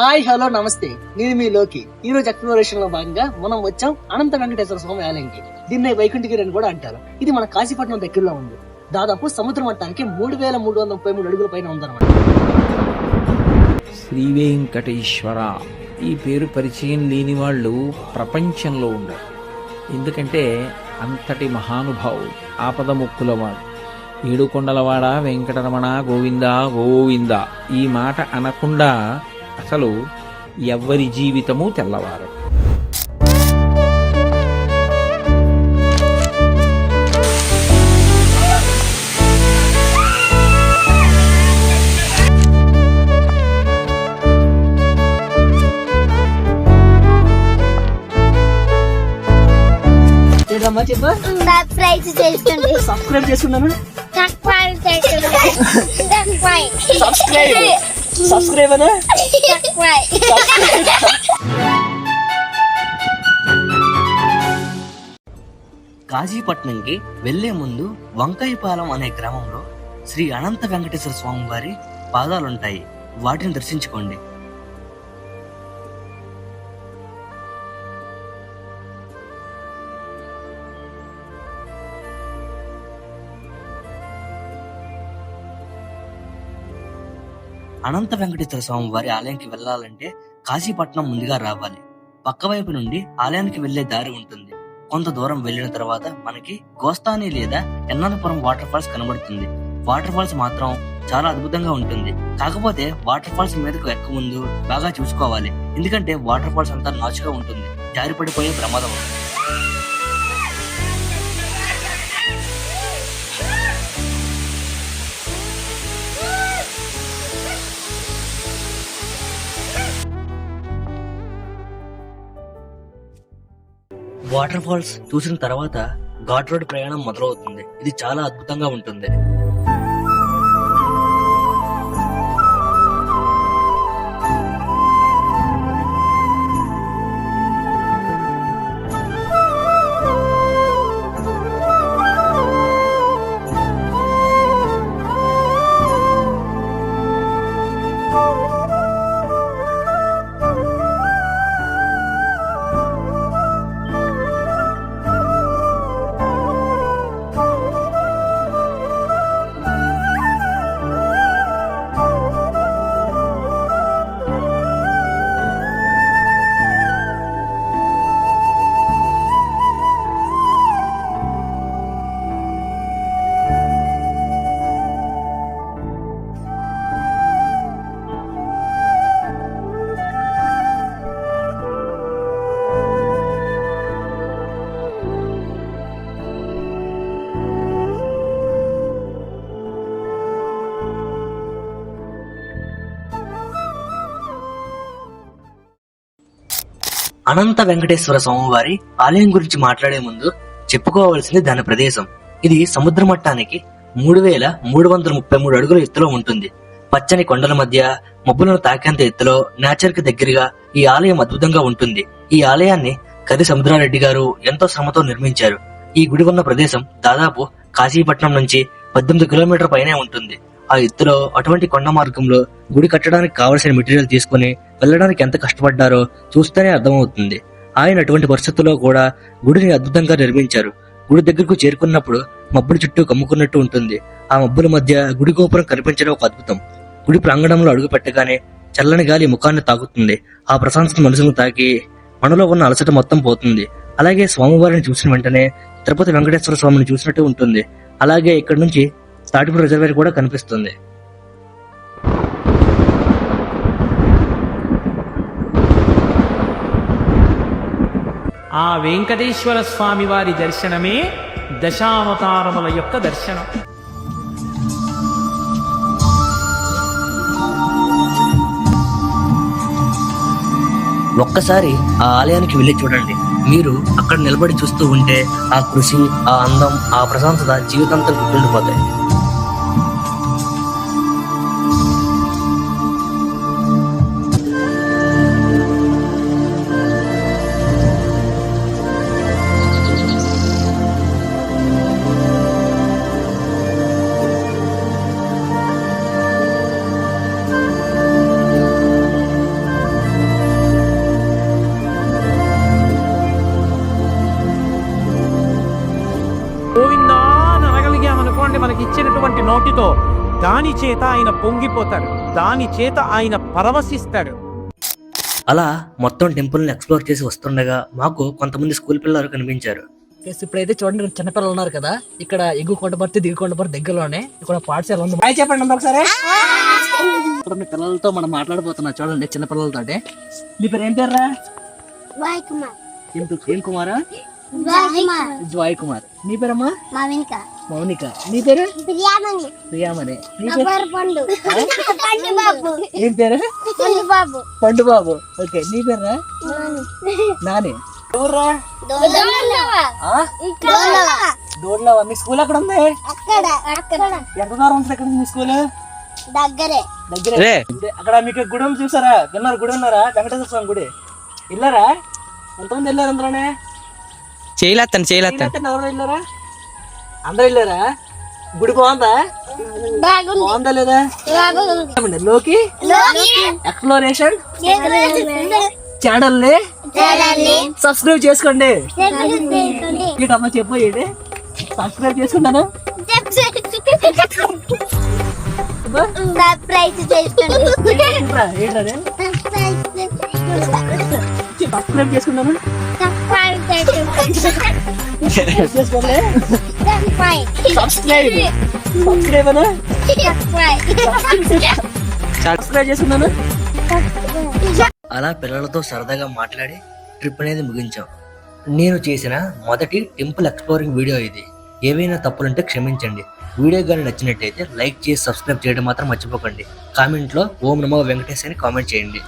Hi hello నమస్తే. నేను మీ లోకి. ఈ రోజు ఎక్స్ప్లోరేషన్లో భాగంగా మనం వచ్చాం అనంత వెంకటేశ్వర స్వామి ఆలయంకి. దీన్ని వైకుంఠగిరి అని కూడా అంటారు. ఇది మన కాశీపట్నం దగ్గరలో ఉంది. దాదాపు సముద్ర మట్టానికి మూడు వేల మూడు వందల ముప్పై మూడు అడుగుల పైన ఉందన్నమాట. శ్రీ వెంకటేశ్వర. ఈ పేరు పరిచయం లేని వాళ్ళు ప్రపంచంలో ఉండరు. ఎందుకంటే అంతటి మహానుభావుడు ఆపద ముక్కులవాడు. ఏడుకొండలవాడ వెంకటరమణ గోవింద గోవింద. ఈ మాట అనకుండా అసలు ఎవ్వరి జీవితము తెల్లవారు. సర్ప్రైజ్ చేస్తుంది సబ్స్క్రైబ్ సర్ప్రైజ్ చేస్తుంది సర్ప్రైజ్ సబ్స్క్రైబ్ సబ్స్క్రైబ్ అనా కాజీపట్నంకి వెళ్ళే ముందు వంకాయపాలెం అనే గ్రామంలో శ్రీ అనంత వెంకటేశ్వర స్వామి వారి పాదాలుంటాయి. వాటిని దర్శించుకోండి. అనంత వెంకటేశ్వర స్వామి వారి ఆలయానికి వెళ్ళాలంటే కాశీపట్నం ముందుగా రావాలి. పక్క వైపు నుండి ఆలయానికి వెళ్ళే దారి ఉంటుంది. కొంత దూరం వెళ్ళిన తర్వాత మనకి గోస్తాని లేదా ఎన్ననపురం వాటర్ ఫాల్స్ కనబడుతుంది. వాటర్ ఫాల్స్ మాత్రం చాలా అద్భుతంగా ఉంటుంది. కాకపోతే వాటర్ ఫాల్స్ మీదకు ఎక్క ముందు బాగా చూసుకోవాలి. ఎందుకంటే వాటర్ ఫాల్స్ అంతా నాచుగా ఉంటుంది. జారిపడిపోయే ప్రమాదం ఉంటుంది. వాటర్ ఫాల్స్ చూసిన తర్వాత ఘాట్ రోడ్ ప్రయాణం మొదలవుతుంది. ఇది చాలా అద్భుతంగా ఉంటుంది. అనంత వెంకటేశ్వర స్వామివారి ఆలయం గురించి మాట్లాడే ముందు చెప్పుకోవాల్సింది దాని ప్రదేశం. ఇది సముద్ర మట్టానికి మూడు వేల మూడు వందల ముప్పై మూడు అడుగుల ఎత్తులో ఉంటుంది. పచ్చని కొండల మధ్య మబ్బులను తాకేంత ఎత్తులో నేచర్కి దగ్గరగా ఈ ఆలయం అద్భుతంగా ఉంటుంది. ఈ ఆలయాన్ని కది సముద్రారెడ్డి గారు ఎంతో శ్రమతో నిర్మించారు. ఈ గుడి ఉన్న ప్రదేశం దాదాపు కాశీపట్నం నుంచి పద్దెనిమిది కిలోమీటర్ పైనే ఉంటుంది. ఆ ఎత్తులో అటువంటి కొండ మార్గంలో గుడి కట్టడానికి కావలసిన మెటీరియల్ తీసుకుని వెళ్ళడానికి ఎంత కష్టపడ్డారో చూస్తేనే అర్థమవుతుంది. ఆయన అటువంటి పరిస్థితుల్లో కూడా గుడిని అద్భుతంగా నిర్మించారు. గుడి దగ్గరకు చేరుకున్నప్పుడు మబ్బుల చుట్టూ కమ్ముకున్నట్టు ఉంటుంది. ఆ మబ్బుల మధ్య గుడి గోపురం కనిపించడం ఒక అద్భుతం. గుడి ప్రాంగణంలో అడుగు పెట్టగానే చల్లని గాలి ముఖాన్ని తాకుతుంది. ఆ ప్రశాంతత మనసును తాకి మనలో ఉన్న అలసట మొత్తం పోతుంది. అలాగే స్వామివారిని చూసిన వెంటనే తిరుపతి వెంకటేశ్వర స్వామిని చూసినట్టు ఉంటుంది. అలాగే ఇక్కడ నుంచి తాటిపూడి రిజర్వేర్ కూడా కనిపిస్తుంది. ఆ వెంకటేశ్వర స్వామి వారి దర్శనమే దశావతారముల యొక్క దర్శనం. ఒక్కసారి ఆ ఆలయానికి వెళ్ళి చూడండి. మీరు అక్కడ నిలబడి చూస్తూ ఉంటే ఆ కృషి ఆ అందం ఆ ప్రశాంతత జీవితాంతం గుర్తుండిపోతాయి. ఇచ్చినటువంటి నోటితో దాని చేత ఆయన పొంగిపోతాడు దాని చేత ఆయన పరవశిస్తాడు. అలా మొత్తం టెంపుల్ని ఎక్స్ప్లోర్ చేసి వస్తుండగా మాకు కొంతమంది స్కూల్ పిల్లలు కనిపించారు. ఇప్పుడైతే చూడండి చిన్నపిల్లలు ఉన్నారు కదా. ఇక్కడ ఎగ్గు కొండపర్తి దిగు కొండపర్తి దగ్గరలోనే ఇక్కడ పాఠశాల ఉంది. హాయ్ చెప్పండి ఒకసారి. ఇప్పుడు మీ పిల్లలతో మనం మాట్లాడబోతున్నా చూడండి చిన్న పిల్లలతో నీ పేరు ఏం పేర్రా? బాయ్ కుమార్. ఏం బాయ్ కుమార్? జాయ్ కుమార్ నీ పేరమ్మా? మౌనిక. మౌనిక. నీ పేరు? బిర్యానీ ప్రియామణి. నీ నా పేరు? పేరు పండు. పండు బాబు ఏం పేరు? పండు బాబు పండు బాబు ఓకే నీ పేరురా నాని. ఎవర్రా? ఆ? డోర్లో మీ స్కూల్ ఉంది అక్కడ. అక్కడ. ఎంత దూరం ఉంటుంది ఎక్కడ మీ స్కూల్? దగ్గరే. దగ్గరే. అక్కడ మీకు గుడి ఉంది చూసారా? విన్నారు గుడి ఉన్నారా వెంకటేశ్వర స్వామి గుడి. వెళ్ళారా? ఎంతమంది వెళ్ళారు అందులోనే? చేయలేస్తాను చేయలేస్తాను మీరైతే ఎవరు వెళ్ళారా? అందరు వెళ్ళారా? గుడి బాగుందా? బాగుంది. లేదా? చెప్పండి లోకి? ఎక్స్ప్లోరేషన్ ఛానల్ని? సబ్స్క్రైబ్ చేసుకోండి. అమ్మ చెప్పు ఏంటి? సబ్స్క్రైబ్ చేసుకున్నాను? సబ్స్క్రైబ్ చేసుకున్నాను? చేసుకోండి సబ్స్క్రైబ్ సబ్స్క్రైబ్ అనా సబ్స్క్రైబ్ చేసుకున్నాను అలా పిల్లలతో సరదాగా మాట్లాడి ట్రిప్ అనేది ముగించాం. నేను చేసిన మొదటి టెంపుల్ ఎక్స్ప్లోరింగ్ వీడియో ఇది. ఏవైనా తప్పులుంటే క్షమించండి. వీడియో కానీ నచ్చినట్టయితే లైక్ చేసి సబ్స్క్రైబ్ చేయడం మాత్రం మర్చిపోకండి. కామెంట్లో ఓం నమో వెంకటేష్ అని కామెంట్ చేయండి.